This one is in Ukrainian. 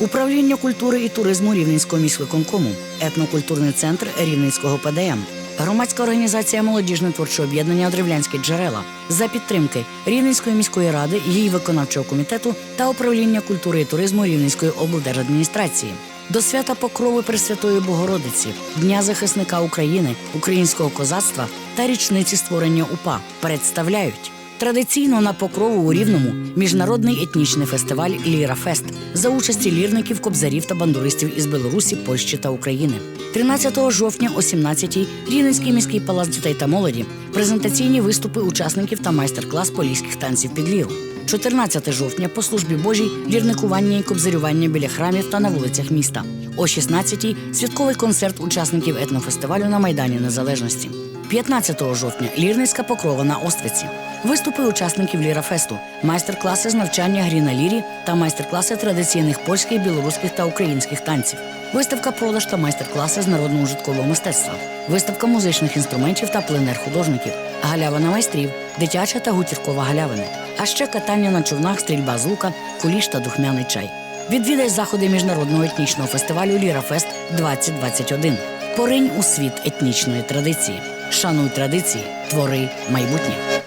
Управління культури і туризму Рівненського міськвиконкому, етнокультурний центр Рівненського ПДМ, громадська організація Молодіжне творче об'єднання Одрівлянські джерела за підтримки Рівненської міської ради, її виконавчого комітету та управління культури і туризму Рівненської облдержадміністрації. До свята Покрови Пресвятої Богородиці, Дня захисника України, українського козацтва та річниці створення УПА представляють Традиційно на покрову у Рівному міжнародний етнічний фестиваль Ліра Фест за участі лірників, кобзарів та бандуристів із Білорусі, Польщі та України. 13 жовтня о 17-й Рівненський міський палац дітей та молоді. Презентаційні виступи учасників та майстер-клас поліських танців під ліру. 14 жовтня по службі Божій лірникування і кобзарювання біля храмів та на вулицях міста. О 16-й святковий концерт учасників етнофестивалю на Майдані Незалежності. 15 жовтня Лірницька покрова на Оствиці. Виступи учасників Лірафесту, майстер-класи з навчання грі на лірі та майстер-класи традиційних польських, білоруських та українських танців. Виставка продаж та майстер-класи з народного житкового мистецтва, виставка музичних інструментів та пленер художників, галявина майстрів, дитяча та гутіркова галявина, а ще катання на човнах, стрільба з лука, куліш та духмяний чай. Відвідай заходи міжнародного етнічного фестивалю Лірафест 2021. Поринь у світ етнічної традиції. Шануй традиції, твори майбутнє.